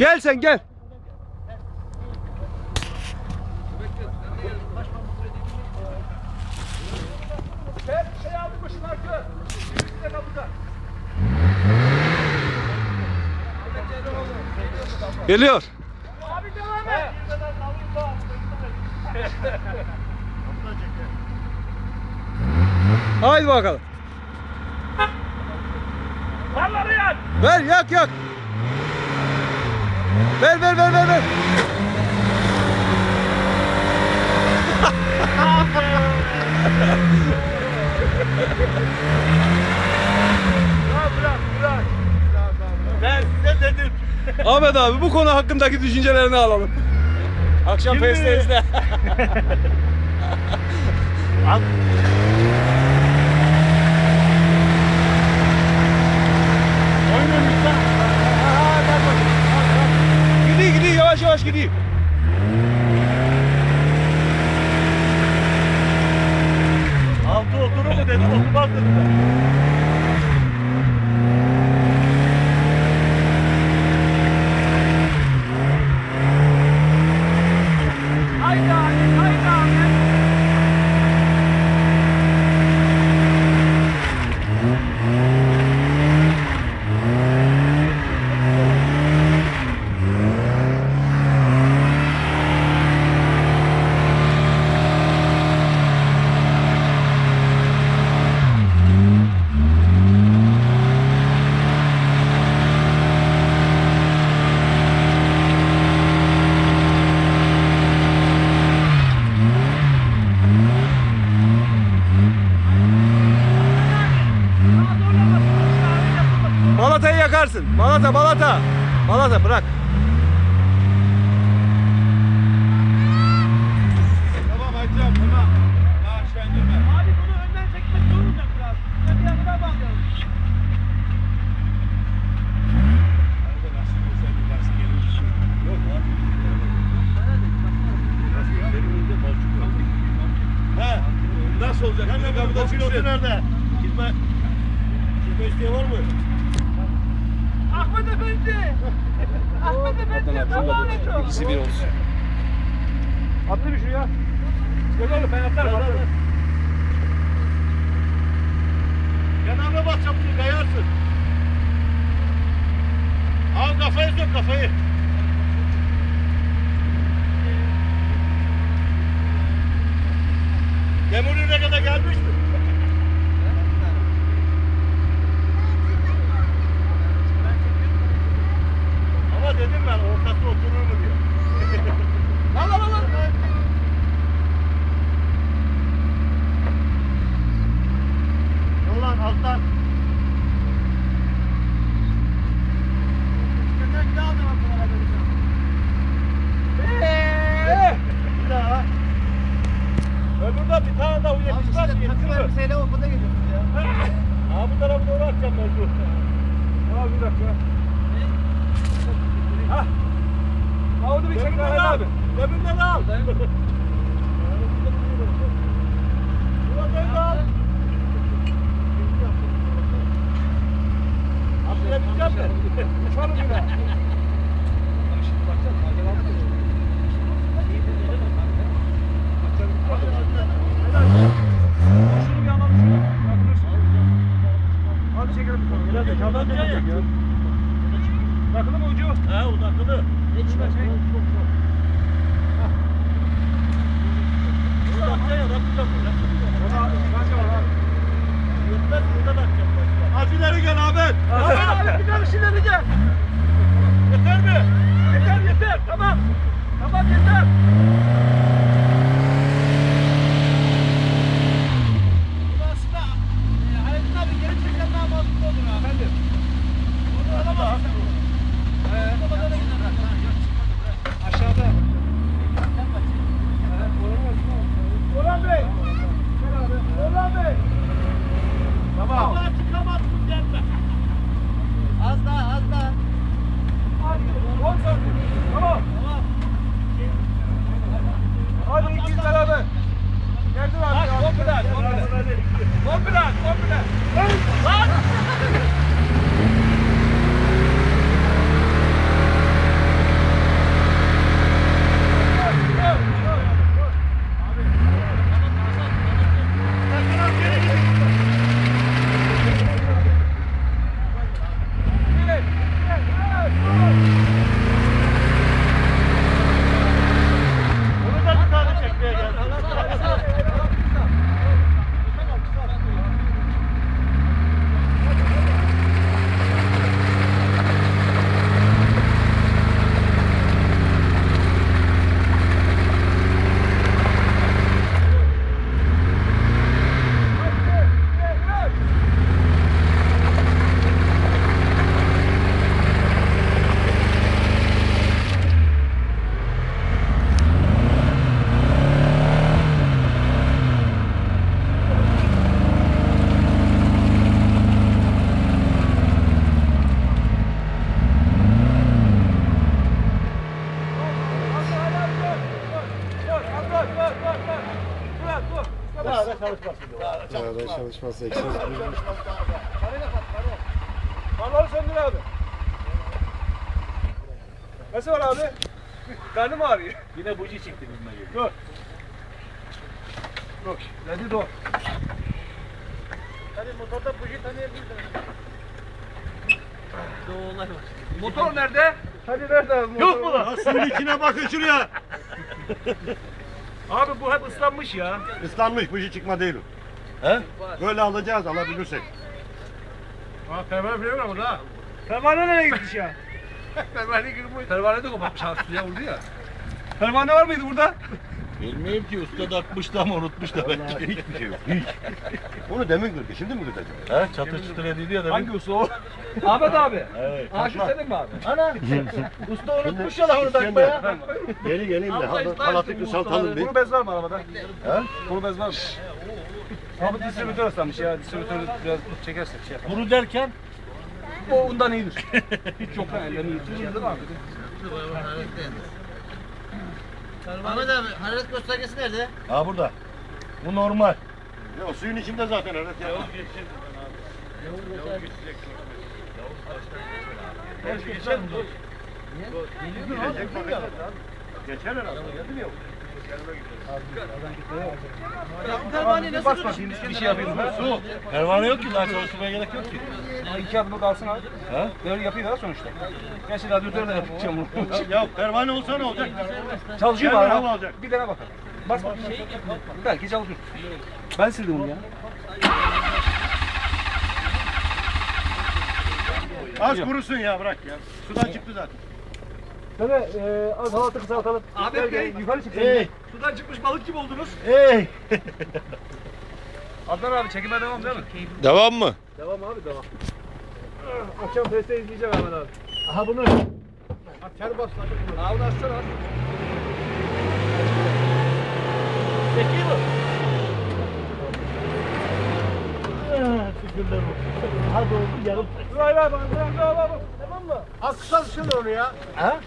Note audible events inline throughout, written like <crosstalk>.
Gel sen gel. Geliyor. Abi devam et. Haydi bakalım. Parları yak. Ver yak yak. Ver ver ver ver ver. Bırak bırak. Ben size dedim. Ahmet abi bu konu hakkındaki düşüncelerini alalım. Akşam Şimdi- PS'de. Oyunun lütfen. gidiyor gidiyor yavaş gidiyor. Altı oturur mu dedim oturmaz dedim. Haydi abi, haydi abi. Balatayı yakarsın. Balata balata. Balata bırak. Tamam Hacı tamam. Daha aşağı indirme. Abi bunu önden çekmek zor olacak biraz. Bir yanına bağlayalım. He. Nasıl olacak? Hemen kapıda pilotu nerede? Gitme. Gitme isteği var mı? Ahmet Efendi! Ahmet Efendi! Allah'ın eşi. İkisi bir olsun. Atla bir şuraya. Gel oğlum ben atlarım atlarım. Yanağına bas çabuk kayarsın. Al kafayı sök kafayı. Demir ne kadar gelmiş mi? Ama dedim ben ortası oturur mu diye. Lan lan lan lan. Yollan alttan. Üstünden daha da bakmalara vereceğim. Bir daha. Öbürde bir tane daha yetişmez mi? Yetişir mi? Seyle okulda geliyoruz ya. Ha bu tarafa doğru atacağım mecbur. Abi bir dakika. Ha. Ha onu bir çekin abi. Öbüründen al. Buradan da al. Atlayabileceğim mi? Uçalım yine. Şunu bir alalım şunu. Hadi çekelim. Biraz da çekecek ya. Takılı mı ucu? He o takılı. Geçme şey. Burada atacağım ya takacağım. Ona başka var abi. Yetmez burada takacağım başka. Az ileri gel Ahmet. Ahmet bir karış ileri gel. Yeter mi? Yeter yeter tamam. Tamam yeter. Çalışması bozmuş. Farları söndür abi. Nasıl var abi? Karnım ağrıyor. Yine buji çıktı bizimle gibi. Dur. Dur. Hadi dur. Hadi motorda buji tanıyabilirsin. Doğu olay var. Motor nerede? Hadi nerede abi motor? Yok mu lan? Suyun içine bakın şuraya. Abi bu hep ıslanmış ya. Islanmış, buji çıkma değil o. He? Böyle alacağız, alabilirsek. Ha pervane var burada ha. Pervane nereye gitmiş ya? <laughs> Pervane kırmış. Pervane de kopmuş. Suya vurdu ya. Pervane var mıydı burada? Bilmiyorum ki usta da atmış da mı unutmuş da Vallahi hiçbir şey yok, hiç. Onu demin kırdı, şimdi mi kıracak? He çatır çutur edildi ya demin. Hangi usta o? Ahmet abi. Evet. Aşık senin mi abi? Ana <laughs> usta unutmuş ya lan onu takmaya. Geri geleyim de hal- halatı kısaltalım bir. Kuru bez var mı arabada? He? Kuru bez var mı? Abi distribütör ıslanmış ya. Distribütörü biraz çekersek şey yapalım. Kuru derken O ondan iyidir. <laughs> Hiç yok lan ellerini yırtıyor değil mi abi? Ahmet abi hararet göstergesi nerede? Ha burada. Bu normal. Ya suyun içinde zaten evet ya. Gelecek bakacağız. Geçer herhalde. Geldi mi yok? Pervane nasıl bir şey yapayım. Su. Pervane yok ki daha çalışmaya gerek yok ki. İki adımı kalsın abi. Ha? Böyle yapayım daha sonuçta. Gerçi radyatör de yapacağım bunu. Ya pervane olsa ne olacak? Çalışıyor alacak. Bir dene bakalım. Bas bakayım. Belki çalışır. Ben sildim onu ya. Az kurusun ya bırak ya. Sudan çıktı zaten. Şöyle e, az halatı kısaltalım. Ahmet Bey yukarı çık. Hey. Sudan çıkmış balık gibi oldunuz. Hey. <laughs> Adnan abi çekime devam değil mi? Devam mı? Devam abi devam. Akşam feste izleyeceğim Ahmet abi. Aha bunu. Ter bas lan. Abi açsana abi. Çekiyor mu? Şükürler olsun. Hadi oldu yarım. Dur hayır abi. Dur dur abi. Tamam mı? Kısa şimdi onu ya. Ha?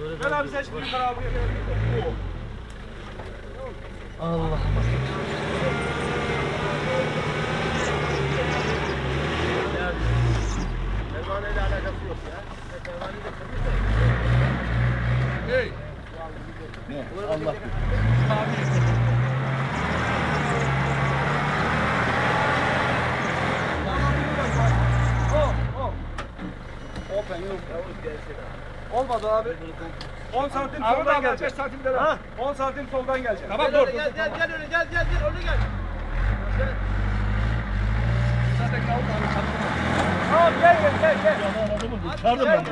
Gel abi sen şimdi yukarı gel. Allah. Pervaneyle alakası yok ya. Pervaneyi de kırmışsa. Hey. Ne? Allah. Oh, Olmadı abi. 10 santim soldan gelecek. 5 santim de ha. 10 santim soldan gelecek. Tamam Gel dur. öyle, Gel gel gel öyle gel gel gel öyle gel. Zaten kaldı abi. Tamam gel gel gel gel. Yalan adamı uçardım ben.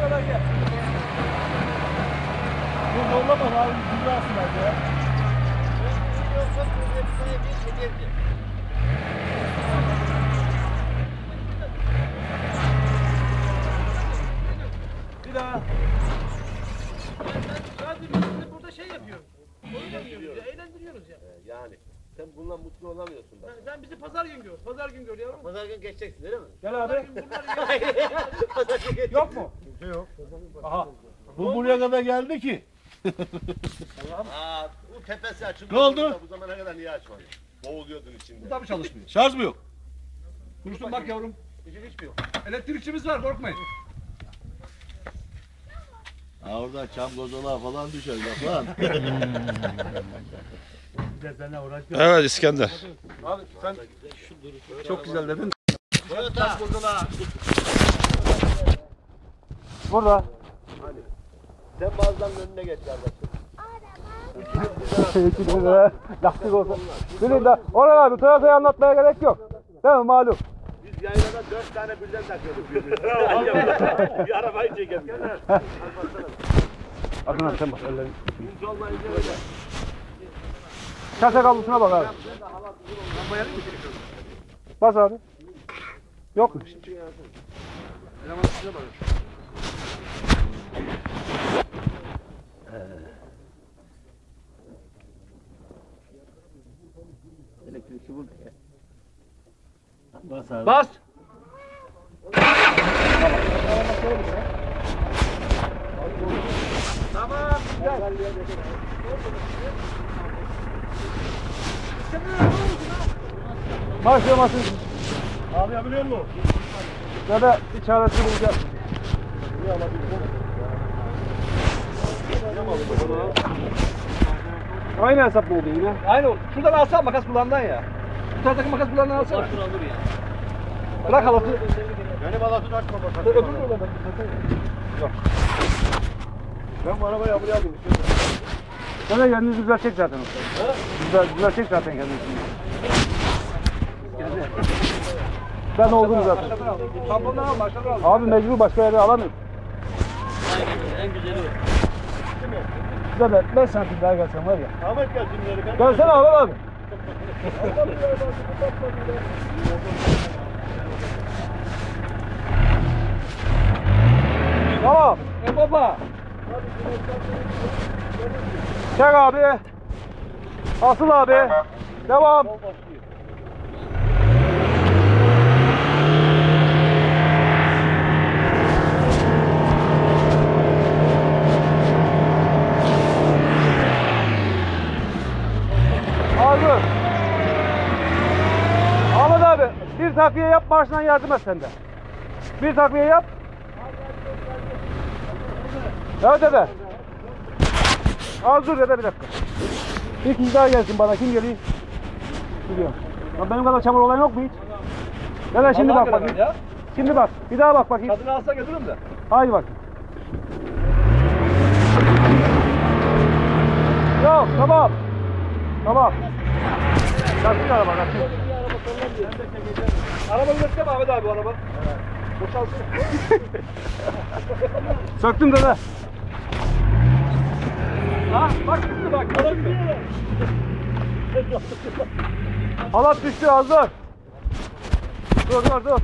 Şuradan gel. Bu yollama abi. Güzelsin hadi ya. Bir daha. Biz şimdi burada şey yapıyoruz. Oyun oynuyoruz ya, eğlendiriyoruz ya. Yani sen bununla mutlu olamıyorsun bak. Sen, sen bizi pazar gün gör. Pazar gün gör yavrum. Pazar gün geçeceksin değil mi? Gel abi. Pazar gün <laughs> geçeceksin. Yok mu? Yok. Aha. Bu buraya kadar geldi ki. Aa, bu tepesi açıldı. Ne oldu? Bu zamana kadar niye açmadın? Boğuluyordun içinde. Bu da mı çalışmıyor? Şarj mı yok? Dursun bak yavrum. Hiçbir hiçbir yok. Elektrikçimiz var korkmayın. Ha oradan çam gozolağı falan düşer lan. <laughs> Evet İskender. Abi sen çok güzel dedin. Toyota. Burada. Sen bazılarının önüne geç kardeşim. Lastik olsun. Bilin de Orhan abi Toyota'yı anlatmaya gerek yok. Değil mi malum? Biz yaylada dört tane birden takıyorduk birbirine. <laughs> bir arabayı çekelim. Adnan sen bak ellerini. Vinç olmayınca öyle. Kase kablosuna bak abi. Bas abi. Yok mu? Bas abi. Bas. Tamam. Gel. Başlamasın. Ağlayabiliyor musun? Ya da bir çaresini bulacağız. Aynı hesap mı oldu yine? Aynı oldu. Şuradan alsana makas kulağından ya. Bu taraftaki makas kulağından alsana. Bırak halatı. Benim alatını açma bakalım. Öbür kulağından. Ben bu arabayı buraya alayım. Sen de kendini güzel çek zaten. Güzel, güzel çek zaten kendini. Ben oldum zaten. Tampondan al, başladan al. Abi mecbur başka yere alamıyorum. En güzeli o. Güzel be, 5 santim daha gelsen var ya. Ahmet gel şimdi. Ben Gelsene abi abi. Tamam. E baba. Çek abi. Asıl abi. Devam. Hazır. Ahmet abi bir takviye yap maaşından yardım et sen de. Bir takviye yap. Evet dede. Az dur dede bir dakika. Bir kişi daha gelsin bana. Kim geliyor? Gidiyor. Lan benim kadar çamur olan yok mu hiç? Dede şimdi bak bakayım. Şimdi bak. Bir daha bak bakayım. Kadını alsa götürürüm de. Haydi bak. Yok tamam. Tamam. Kaçtı araba kaçtı. Araba mi Ahmet abi bu araba? Boşalsın. <laughs> Söktüm dede. Ha bak şimdi bak. Araba gidiyor. Halat düştü hazır. Dur dur dur.